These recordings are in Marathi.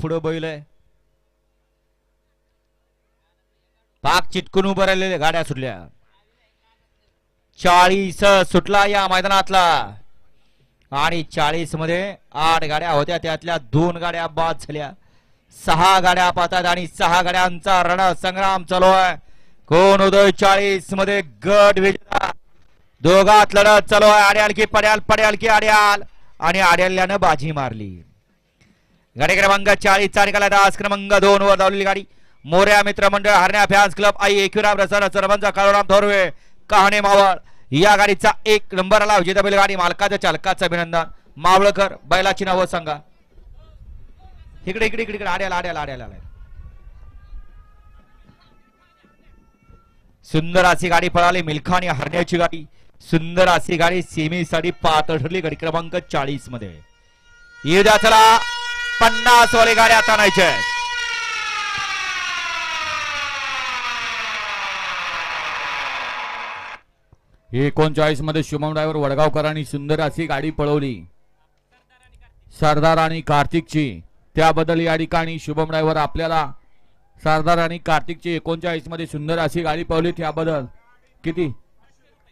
पुढं बैल आहे. पाक चिटकून उभं राहिलेले गाड्या सुटल्या. चाळीस सुटला या मैदानातला. आणि चाळीसमध्ये आठ गाड्या होत्या. त्यातल्या दोन गाड्या बाद झाल्या. सहा गाड्या पाहतात आणि सहा गाड्यांचा रण संग्राम चालू आहे. कोण उदय चाळीसमध्ये गट विजेता दोघात लढत चालू आहे. आड्याल की पड्याल पड्याल की आड्याल. आणि आड्याल्यानं बाजी मारली. गाडी क्रमांक चाळीस चा निकाला दास क्रमांक दोन वर धावलेली गाडी. मोऱ्या मित्र मंडळ हरण्या फॅन्स क्लब आई एकविराम रसन सरपंच काळूराम थोरवे कहाणे मावळ. या गाडीचा एक नंबर आला. विजेता बैल गाडी मालकाच्या चालकाचं अभिनंदन. मावळकर बैलाची नावं सांगा इकडे इकडे इकडे इकडे आड्याला आड्याला आड्याला सुंदर अशी गाडी पळाली. मिल्खा आणि हरण्याची गाडी. सुंदर अशी गाडी. सेमी साडी पातळली गाडी क्रमांक चाळीसमध्ये येऊ द्या चला. पन्नास वाले गाड्या आता आणायच्या आहेत. एकोणचाळीसमध्ये शुभम ड्रायव्हर वडगावकरांनी सुंदर अशी गाडी पळवली. सरदार आणि कार्तिकची. त्याबद्दल या ठिकाणी शुभम ड्रायव्हर आपल्याला सरदार आणि कार्तिकची एकोणचाळीसमध्ये सुंदर अशी गाडी पळवली. त्याबद्दल किती?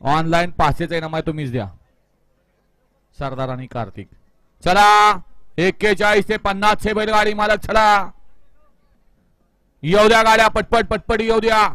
ऑनलाईन पाचशेच आहे ना तुम्हीच द्या. सरदार आणि कार्तिक. चला! एक्केचाळीस ते पन्नास हे बैलगाडी मालक चला येऊ द्या गाड्या पटपट पटपट येऊ द्या.